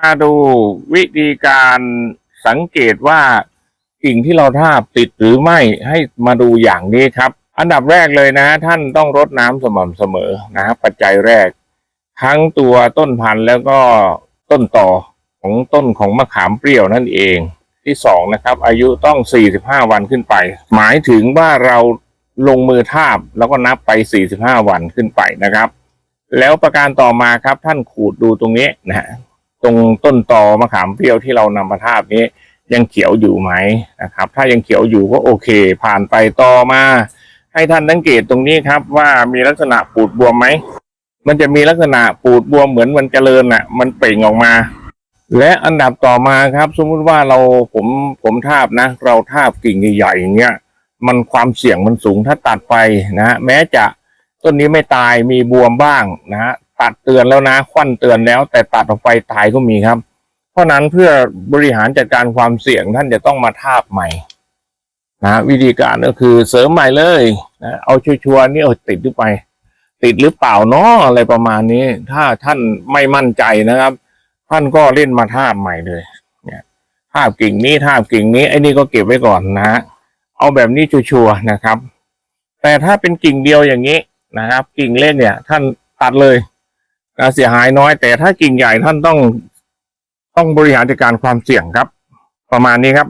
มาดูวิธีการสังเกตว่ากิ่งที่เราทาบติดหรือไม่ให้มาดูอย่างนี้ครับ อันดับแรกเลยนะ ท่านต้องรดน้ำสม่ำเสมอนะครับปัจจัยแรก ทั้งตัวต้นพันธุ์แล้วก็ต้นต่อของต้นของมะขามเปรี้ยวนั่นเองที่สองนะครับ อายุต้อง 45 วันขึ้นไป หมายถึงว่าเราลงมือทาบแล้วก็นับไป 45 วันขึ้นไปนะครับ แล้วประการต่อมาครับท่านขูดดูตรงนี้นะฮะ ตรงต้นตอมะขามเปรี้ยวที่เรานำมาทาบนี้ ยังเขียวอยู่ไหมนะครับ ถ้ายังเขียวอยู่ก็โอเค ผ่านไปต่อมา ให้ท่านสังเกตตรงนี้ครับ ว่ามีลักษณะปูดบวมไหมมันจะมีลักษณะปูดบวมเหมือนมันเจริญอะ มันเปล่งออกมา และอันดับต่อมาครับ สมมุติว่าเราผมผมทาบนะ เราทาบกิ่งใหญ่ๆอย่างเงี้ยมันความเสี่ยงมันสูงถ้าตัดไปนะฮะแม้จะต้นนี้ไม่ตายมีบวมบ้างนะฮะ ตัดเตือนแล้วนะควันเตือนแล้ว แต่ตัดออกไปตายก็มีครับ เพราะนั้นเพื่อบริหารจัดการความเสี่ยงท่านจะต้องมาทาบใหม่นะวิธีการก็คือเสริมใหม่เลยนะเอาชัวร์ๆนี่เอาติดหรือไป ติดหรือเปล่าเนาะอะไรประมาณนี้ ถ้าท่านไม่มั่นใจนะครับ ท่านก็เล่นมาทาบใหม่เลยเนี่ยทาบกิ่งนี้ทาบกิ่งนี้ไอ้นี่ก็เก็บไว้ก่อนนะเอาแบบนี้ชัวร์ๆนะครับ แต่ถ้าเป็นกิ่งเดียวอย่างนี้นะครับ กิ่งเล็กเนี่ย ท่านตัดเลย เสียหายน้อย แต่ถ้ากิ่งใหญ่ท่านต้องต้องบริหารจัดการความเสี่ยงครับ ประมาณนี้ครับ